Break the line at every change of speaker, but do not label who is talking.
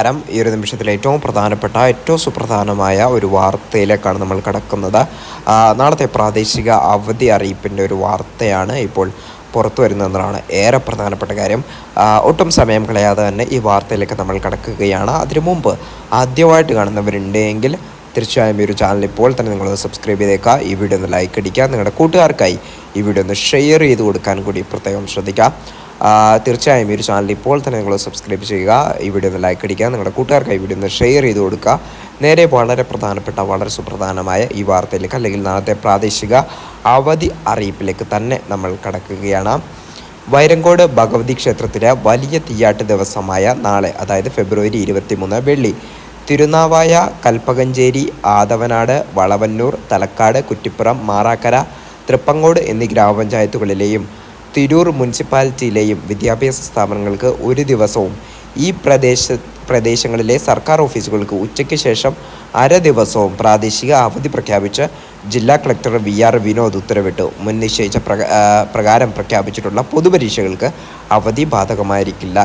നമസ്കാരം. ഈ ഒരു നിമിഷത്തിൽ ഏറ്റവും പ്രധാനപ്പെട്ട ഏറ്റവും സുപ്രധാനമായ ഒരു വാർത്തയിലേക്കാണ് നമ്മൾ കടക്കുന്നത്. നാളത്തെ പ്രാദേശിക അവധി അറിയിപ്പിന്റെ ഒരു വാർത്തയാണ് ഇപ്പോൾ പുറത്തു വരുന്നതെന്നാണ് ഏറെ പ്രധാനപ്പെട്ട കാര്യം. ഒട്ടും സമയം കളയാതെ തന്നെ ഈ വാർത്തയിലേക്ക് നമ്മൾ കടക്കുകയാണ്. അതിനു മുമ്പ് ആദ്യമായിട്ട് കാണുന്നവരുണ്ടെങ്കിൽ തീർച്ചയായും ഈ ഒരു ചാനൽ ഇപ്പോൾ തന്നെ നിങ്ങൾ സബ്സ്ക്രൈബ് ചെയ്തേക്കുക. ഈ വീഡിയോ ഒന്ന് ലൈക്ക് അടിക്കുക. നിങ്ങളുടെ കൂട്ടുകാർക്കായി ഈ വീഡിയോ ഒന്ന് ഷെയർ ചെയ്ത് കൊടുക്കാൻ കൂടി പ്രത്യേകം ശ്രദ്ധിക്കുക. ആ, തീർച്ചയായും ഈ ഒരു ചാനൽ ഇപ്പോൾ തന്നെ നിങ്ങൾ സബ്സ്ക്രൈബ് ചെയ്യുക. ഈ വീഡിയോ ഒന്ന് ലൈക്ക് അടിക്കുക. നിങ്ങളുടെ കൂട്ടുകാർക്ക് ഈ വീഡിയോ ഒന്ന് ഷെയർ ചെയ്ത് കൊടുക്കുക. നേരെ വളരെ പ്രധാനപ്പെട്ട വളരെ സുപ്രധാനമായ ഈ വാർത്തയിലേക്ക് അല്ലെങ്കിൽ നാളത്തെ പ്രാദേശിക അവധി അറിയിപ്പിലേക്ക് തന്നെ നമ്മൾ കടക്കുകയാണ്. വൈരങ്കോട് ഭഗവതി ക്ഷേത്രത്തിലെ വലിയ തീയാട്ട് ദിവസമായ നാളെ അതായത് ഫെബ്രുവരി ഇരുപത്തിമൂന്ന് വെള്ളി തിരുനാവായ കൽപ്പകഞ്ചേരി ആദവനാട് വളവന്നൂർ തലക്കാട് കുറ്റിപ്പുറം മാറാക്കര തൃപ്പങ്ങോട് എന്നീ ഗ്രാമപഞ്ചായത്തുകളിലെയും തിരൂർ മുനിസിപ്പാലിറ്റിയിലെയും വിദ്യാഭ്യാസ സ്ഥാപനങ്ങൾക്ക് ഒരു ദിവസവും ഈ പ്രദേശ പ്രദേശങ്ങളിലെ സർക്കാർ ഓഫീസുകൾക്ക് ഉച്ചയ്ക്ക് ശേഷം അര ദിവസവും പ്രാദേശിക അവധി പ്രഖ്യാപിച്ച് ജില്ലാ കളക്ടർ വി ആർ വിനോദ് ഉത്തരവിട്ടു. മുൻ നിശ്ചയിച്ച പ്രകാരം പ്രഖ്യാപിച്ചിട്ടുള്ള പൊതുപരീക്ഷകൾക്ക് അവധി ബാധകമായിരിക്കില്ല.